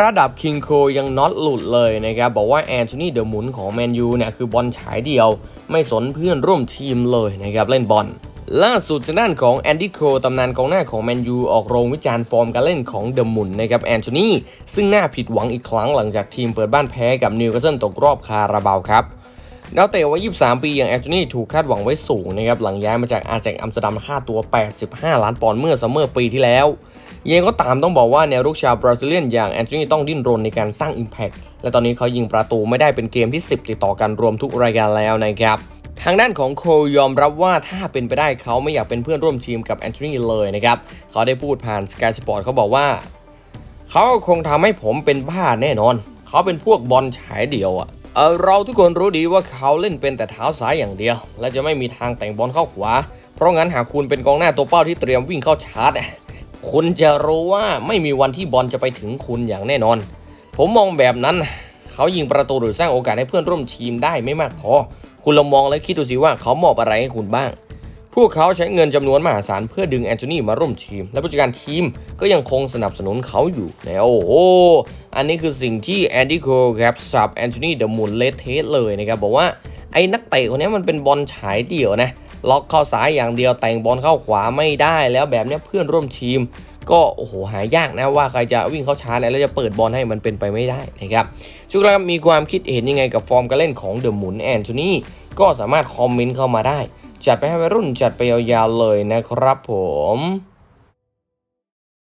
ระดับคิงโคยังน็อตหลุดเลยนะครับ บอกว่าแอนโทนีเดอะมุนของแมนยูเนี่ยคือบอลฉายเดียว ไม่สนเพื่อนร่วมทีมเลยนะครับ เล่นบอลล่าสุดทางด้านของแอนดี้โคตำนานกองหน้าของแมนยูออกโรงวิจารณ์ฟอร์มการเล่นของเดอะมุนนะครับแอนโทนีซึ่งน่าผิดหวังอีกครั้งหลังจากทีมเปิดบ้านแพ้กับนิวคาสเซิลตกรอบคาราบาวครับดาวเตะวัย 23 ปีอย่างแอนโทนีถูกคาดหวังไว้สูงนะครับหลังย้ายมาจากอาแจกอัมสเตอร์ดัมค่าตัว 85 ล้านปอนด์เมื่อซัมเมอร์ปีที่แล้ว ยังก็ตามต้องบอกว่าแนวรุกชาวบราซิเลียนอย่างแอนโทนีต้องดิ้นรนในการสร้าง Impact และตอนนี้เขายิงประตูไม่ได้เป็นเกมที่ 10 ติดต่อกันรวมทุกรายการแล้วนะครับทางด้านของโคลยอมรับว่าถ้าเป็นไปได้เขาไม่อยากเป็นเพื่อนร่วมทีมกับแอนโทนีเลยนะครับ เขาได้พูดผ่าน Sky Sport เขาบอกว่า เขาคงทำให้ผมเป็นบ้าแน่นอน เขาเป็นพวกบอลฉายเดียวอะเออเราทุกคนรู้ดีว่าเขาเล่นเป็นแต่เท้าซ้ายอย่างเดียว และจะไม่มีทางแต่งบอลเข้าขวา เพราะงั้นหากคุณเป็นกองหน้าตัวเป้าที่เตรียมวิ่งเข้าชาร์จ คุณจะรู้ว่าไม่มีวันที่บอลจะไปถึงคุณอย่างแน่นอน ผมมองแบบนั้น เขายิงประตูหรือสร้างโอกาสให้เพื่อนร่วมทีมได้ไม่มากพอ คุณลองมองและคิดดูสิว่าเขามอบอะไรให้คุณบ้าง พวกเขาใช้เงินจำนวนมหาศาลเพื่อดึงแอนโทนีมาร่วมทีม และผู้จัดการทีมก็ยังคงสนับสนุนเขาอยู่นะโอ้โห อันนี้คือสิ่งที่แอนดี้โคครับสับแอนโทนีเดอะมุนเลเทสเลยนะครับบอกว่า ไอ้นักเตะคนนี้มันเป็นบอลฉายเดี่ยวนะล็อกเข้าซ้ายอย่างเดียวแต่งบอลเข้าขวาไม่ได้แล้วแบบนี้เพื่อนร่วมทีม ก็โอ้โหหายากนะว่าใครจะวิ่งเข้าชาร์จแล้วจะเปิดบอลให้มันเป็นไปไม่ได้นะครับชุกแล้วมีความคิดเห็นยังไงกับฟอร์มการเล่นของเดอะหมุนแอนโทนีก็สามารถคอมเมนต์เข้ามาได้ จัดไปให้วัยรุ่นจัดไปยาวๆเลยนะครับผม